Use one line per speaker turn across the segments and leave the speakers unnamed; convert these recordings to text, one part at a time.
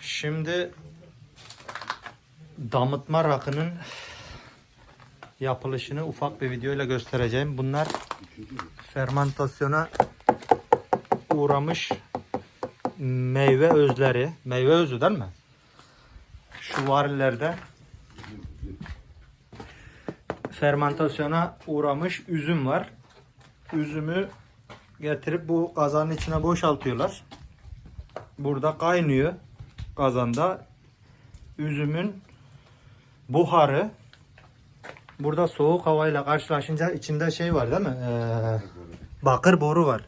Şimdi damıtma rakının yapılışını ufak bir videoyla göstereceğim. Bunlar fermentasyona uğramış meyve özleri. Meyve özü değil mi? Şu varillerde fermentasyona uğramış üzüm var. Üzümü getirip bu kazanın içine boşaltıyorlar. Burada kaynıyor kazanda. Üzümün buharı burada soğuk havayla karşılaşınca içinde şey var değil mi? Ee, bakır boru var.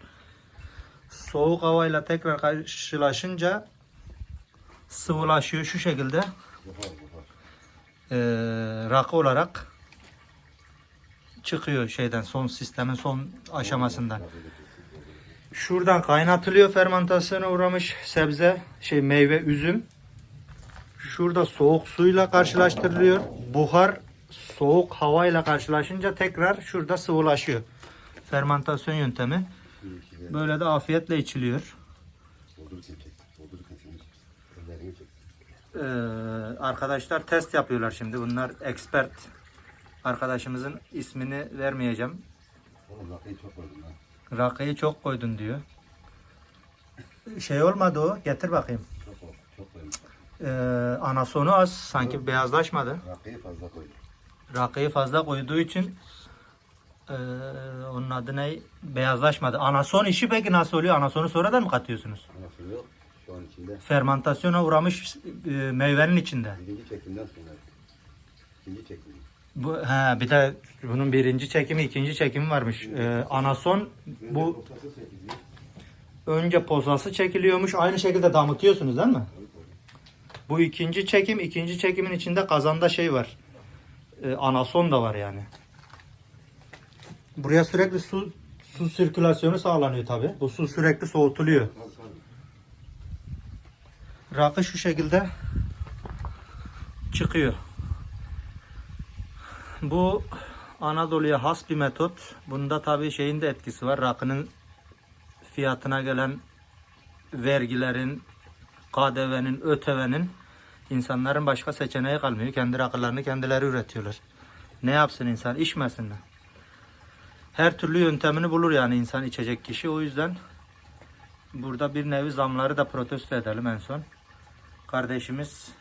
Soğuk havayla tekrar karşılaşınca sıvılaşıyor şu şekilde. Ee, rakı olarak çıkıyor şeyden son sistemin son aşamasından. Şuradan kaynatılıyor fermentasyona uğramış sebze, şey meyve, üzüm. Şurada soğuk suyla karşılaştırılıyor. Buhar soğuk havayla karşılaşınca tekrar şurada sıvılaşıyor. Fermentasyon yöntemi. Böyle de afiyetle içiliyor. Ee, arkadaşlar test yapıyorlar şimdi. Bunlar expert. Arkadaşımızın ismini vermeyeceğim. Rakıyı çok koydun diyor. Şey olmadı o. Getir bakayım. Ee, anasonu az. Sanki beyazlaşmadı.
Rakıyı fazla koydum.
Rakıyı fazla koyduğu için ee, onun adı ne? Beyazlaşmadı. Anason işi peki nasıl oluyor? Anasonu sonradan mı katıyorsunuz?
Nasıl yok? Şu an içinde.
Fermentasyona uğramış e, meyvenin içinde.
Birinci çekimden sonra. İkinci çekim.
Bu he, bir de bunun birinci çekimi, ikinci çekimi varmış. Ee, anason bu önce posası çekiliyormuş. Aynı şekilde damıtıyorsunuz değil mi? Bu ikinci çekim, ikinci çekimin içinde kazanda şey var. Ee, anason da var yani. Buraya sürekli su su sirkülasyonu sağlanıyor tabi. Bu su sürekli soğutuluyor. Rakı şu şekilde çıkıyor. Bu Anadolu'ya has bir metot. Bunda tabii şeyin de etkisi var. Rakının fiyatına gelen vergilerin, KDV'nin, ÖTV'nin insanların başka seçeneği kalmıyor. Kendi rakılarını kendileri üretiyorlar. Ne yapsın insan? İçmesin mi? Her türlü yöntemini bulur yani insan içecek kişi. O yüzden burada bir nevi zamları da protesto edelim en son. Kardeşimiz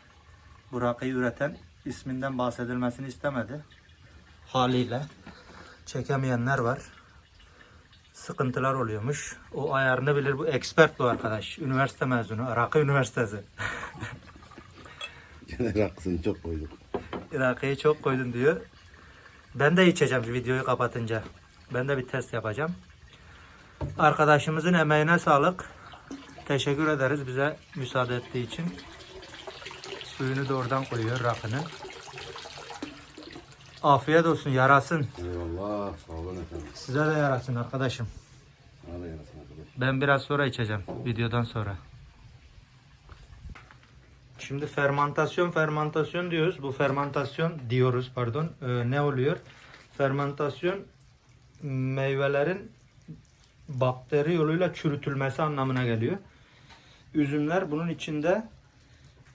bu rakıyı üreten isminden bahsedilmesini istemedi haliyle çekemeyenler var. Sıkıntılar oluyormuş. O ayarını bilir bu expert bu arkadaş. Üniversite mezunu. Rakı Üniversitesi.
Gene rakısını çok koyduk.
Rakıyı çok koydun diyor. Ben de içeceğim videoyu kapatınca. Ben de bir test yapacağım. Arkadaşımızın emeğine sağlık. Teşekkür ederiz bize müsaade ettiği için. Suyunu da oradan koyuyor rakının. Afiyet olsun yarasın.
Eyvallah. Sağ olun efendim.
Size de yarasın arkadaşım.
Sana da yarasın arkadaş.
Ben biraz sonra içeceğim. Videodan sonra. Şimdi fermentasyon fermentasyon diyoruz. Bu fermentasyon diyoruz pardon. Ee, ne oluyor? Fermentasyon meyvelerin bakteri yoluyla çürütülmesi anlamına geliyor. Üzümler bunun içinde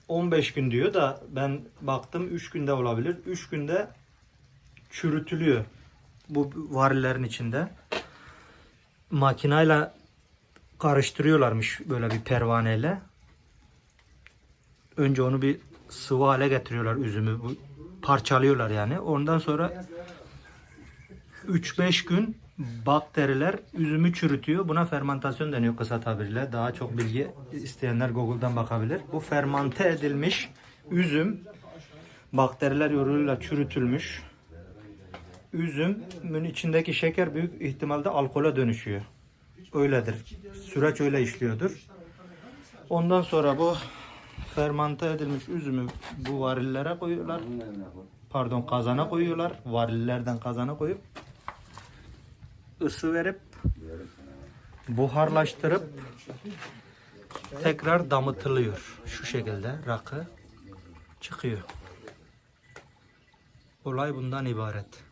15 gün diyor da ben baktım 3 günde olabilir. 3 günde çürütülüyor bu varillerin içinde. Makinayla karıştırıyorlarmış böyle bir pervaneyle. Önce onu bir sıvı hale getiriyorlar üzümü. Parçalıyorlar yani. Ondan sonra 3-5 gün bakteriler üzümü çürütüyor. Buna fermentasyon deniyor kısa tabirle. Daha çok bilgi isteyenler Google'dan bakabilir. Bu fermante edilmiş üzüm bakteriler yoluyla çürütülmüş. Üzümün içindeki şeker büyük ihtimalle alkole dönüşüyor. Öyledir. Süreç öyle işliyordur. Ondan sonra bu fermante edilmiş üzümü bu varillere koyuyorlar. Pardon kazana koyuyorlar. Varillerden kazana koyup ısı verip buharlaştırıp tekrar damıtılıyor. Şu şekilde rakı çıkıyor. Olay bundan ibaret.